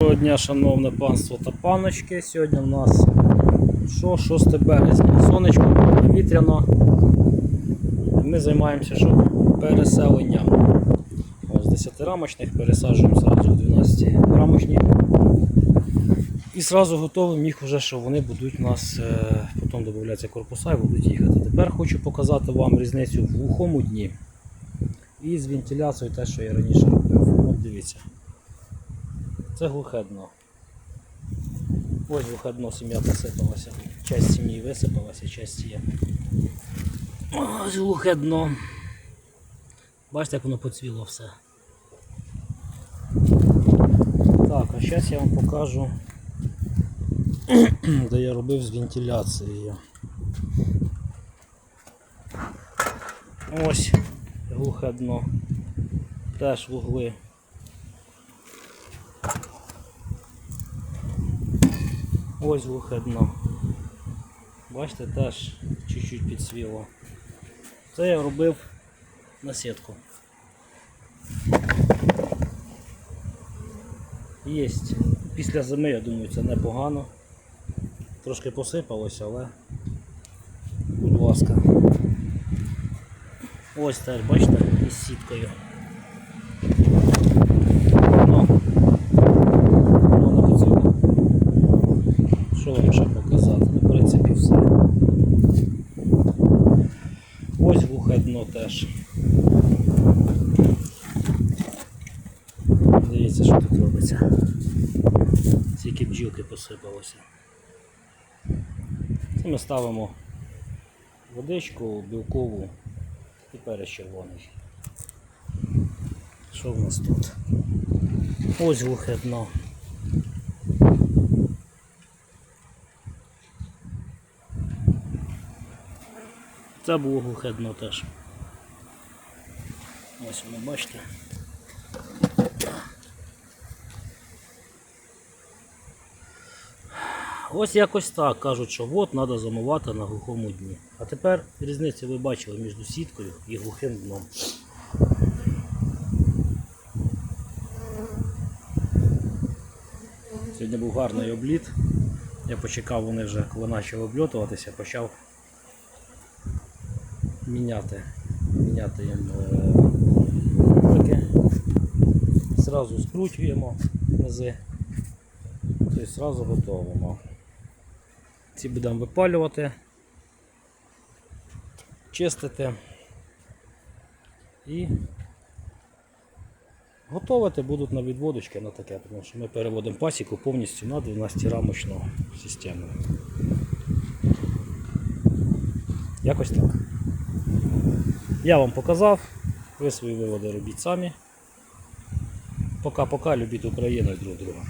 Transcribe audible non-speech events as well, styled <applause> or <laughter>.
Доброго дня, шановне панство та паночки. Сьогодні у нас що, 6 березня. Сонечко вітряно. Ми займаємося що? переселенням. Ось 10 рамочних пересаджуємо зразу в 12 рамочні. І зразу готовимо їх вже, що вони будуть у нас, е, потім додаються корпуса і будуть їхати. Тепер хочу показати вам різницю в глухому дні і з вентиляцією те, що я раніше робив. От дивіться. Це глухе дно. Ось глухе дно сім'я посипалася. Часть сім'ї висипалася, часть є. Ось глухе дно. Бачите, як воно поцвіло все. Так, а зараз я вам покажу, <clears throat> де я робив з вентиляцією. Ось глухе дно. Теж вугли. Ось глухе дно. Бачите, теж чуть-чуть підсвіло. Це я робив на сітку. Єсть. Після зими, я думаю, це непогано. Трошки посипалося, але будь ласка. Ось теж, бачите, із сіткою. Ну, воно не поціло. Що вам ще показати? Ну, в принципі, все. Ось глухе дно теж. Дивіться, що тут робиться. Тільки бджілки посипалося. Це ми ставимо водичку білкову і перець червоний. Що в нас тут? Ось глухе дно. Це було глухе дно теж. Ось воно бачите. Ось якось так кажуть, що от треба замивати на глухому дні. А тепер різницю ви бачили між сіткою і глухим дном. Сьогодні був гарний обліт. Я почекав, вони вже коли почали обльотуватися, почав міняти, міняти їм таке. Зразу скручуємо низи, тобто зразу готовимо. Ці будемо випалювати, чистити і готувати будуть на відводочки на таке, тому що ми переводимо пасіку повністю на 12-рамочну систему. Якось так. Я вам показав, ви свої виводи робіть самі. Пока-пока, любіть Україну і друг друга.